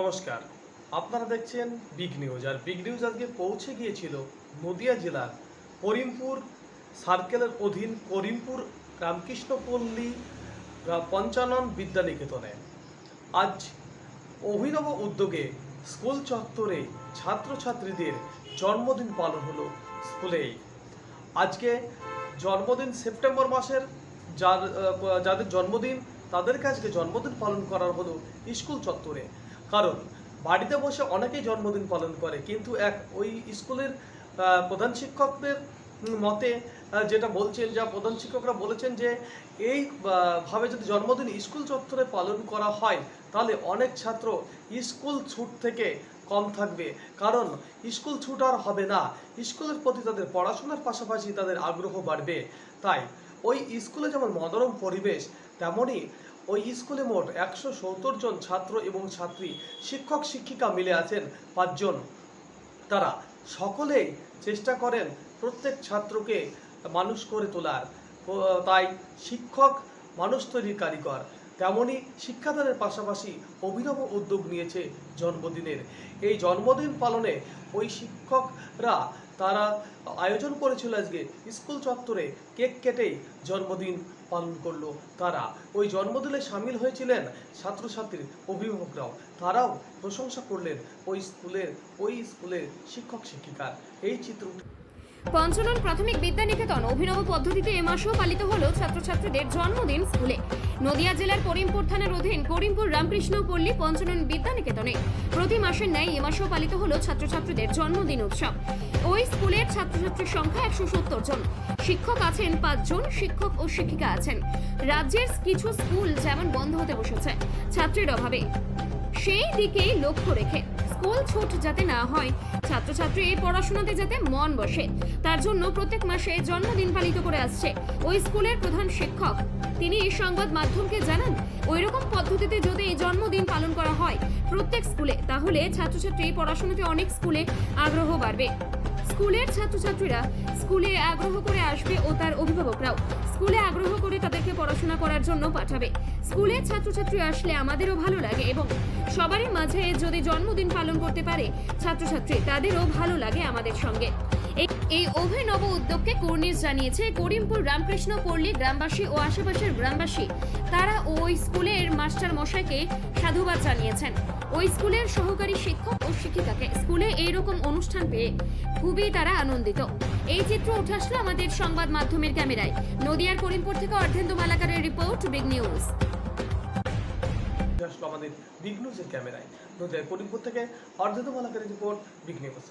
নমস্কার। আপনারা দেখছেন বিগ নিউজ আর বিগ নিউজ আজকে পৌঁছে গিয়েছিল নদিয়া জেলার করিমপুর সার্কেলের অধীন করিমপুর রামকৃষ্ণপল্লী পঞ্চানন বিদ্যানিকেতনে। আজ অভিনব উদ্যোগে স্কুল চত্বরে ছাত্রছাত্রীদের জন্মদিন পালন হলো স্কুলেই। আজকে জন্মদিন সেপ্টেম্বর মাসের, যার যাদের জন্মদিন, তাদেরকে আজকে জন্মদিন পালন করা হলো স্কুল চত্বরে। কারণ বাড়িতে বসে অনেকেই জন্মদিন পালন করে, কিন্তু এক ওই স্কুলের প্রধান শিক্ষকদের মতে যেটা বলছেন, যা প্রধান শিক্ষকরা বলেছেন যে, এই ভাবে যদি জন্মদিন স্কুল চত্বরে পালন করা হয়, তাহলে অনেক ছাত্র স্কুল ছুট থেকে কম থাকবে। কারণ স্কুল ছুট আর হবে না, স্কুলের প্রতি তাদের পড়াশোনার পাশাপাশি তাদের আগ্রহ বাড়বে। তাই ওই স্কুলে যেমন মনোরম পরিবেশ তেমনই ওই স্কুলে মোট একশো সত্তর জন ছাত্র এবং ছাত্রী, শিক্ষক, শিক্ষিকা মিলে আছেন পাঁচজন। তারা সকলেই চেষ্টা করেন প্রত্যেক ছাত্রকে মানুষ করে তোলার। তাই শিক্ষক মানুষ তৈরির কারিগর। তেমনই শিক্ষাদানের পাশাপাশি অভিনব উদ্যোগ নিয়েছে জন্মদিনের। এই জন্মদিন পালনে ওই শিক্ষকরা তারা আয়োজন করেছিল আজকে স্কুল চত্বরে কেক কেটেই জন্মদিন পালন করল তারা। ওই জন্মদিনে সামিল হয়েছিলেন ছাত্রছাত্রীর অভিভাবকরাও। তারাও প্রশংসা করলেন ওই স্কুলের ওই স্কুলের শিক্ষক শিক্ষিকার এই চিত্র পঞ্চনন প্রাথমিক বিদ্যানিকেতন অভিনব পদ্ধতিতে এ মাসেও পালিত হলো ছাত্রছাত্রীদের জন্মদিন স্কুলে। নদিয়া জেলার করিমপুর থানার অধীন করিমপুর রামকৃষ্ণ পল্লী পঞ্চনন বিদ্যানিকেতনে প্রতি মাসের ন্যায় এ মাসেও পালিত হলো ছাত্রছাত্রীদের জন্মদিন উৎসব। ওই স্কুলের ছাত্রছাত্রীর সংখ্যা একশো সত্তর জন। শিক্ষক আছেন পাঁচজন শিক্ষক ও শিক্ষিকা আছেন। রাজ্যের কিছু স্কুল যেমন বন্ধ হতে বসেছে, ছাত্রীর অভাবে। সেই দিকেই লক্ষ্য রেখে স্কুল ছুট যাতে না হয়, ছাত্রছাত্রী এই পড়াশোনাতে যাতে মন বসে। তার জন্য প্রত্যেক মাসে জন্মদিন পালিত করে আসছে ওই স্কুলের প্রধান শিক্ষক। তিনি সংবাদ মাধ্যমকে জানান ওই রকম পদ্ধতিতে যদি এই জন্মদিন পালন করা হয় প্রত্যেক স্কুলে, তাহলে ছাত্রছাত্রী পড়াশোনাতে অনেক স্কুলে আগ্রহ বাড়বে। স্কুলের ছাত্রছাত্রীরা স্কুলে আগ্রহ করে আসবে ও তার অভিভাবকরাও। স্কুলে আগ্রহ করে তাদেরকে পড়াশোনা করার জন্য পাঠাবে। স্কুলে ছাত্রছাত্রী আসলে আমাদেরও ভালো লাগে এবং সবারই মাঝে যদি জন্মদিন পালন করতে পারে ছাত্রছাত্রী, তাদেরও ভালো লাগে আমাদের সঙ্গে। এই- অভিনব উদ্যোগকে কর্নিশ জানিয়েছে করিমপুর রামকৃষ্ণ পল্লী গ্রামবাসী ও আশেপাশের গ্রামবাসী। তারা ওই স্কুলের মাস্টার মশাইকে সাধুবাদ জানিয়েছেন। ওই স্কুলের সহকারী শিক্ষক ও শিক্ষিকাকে স্কুলে এইরকম অনুষ্ঠান পেয়ে খুবই তারা আনন্দিত। এই চিত্র উঠে আসলো আমাদের সংবাদ মাধ্যমের ক্যামেরায়। নদিয়ার করিমপুর থেকে অর্ধেন্দু মালাকারের রিপোর্ট, বিগ নিউজ। আমাদের বিগ নিউজের ক্যামেরায়। নদিয়ার করিমপুর থেকে অর্ধেন্দু মালাকারের রিপোর্ট, বিগ নিউজ।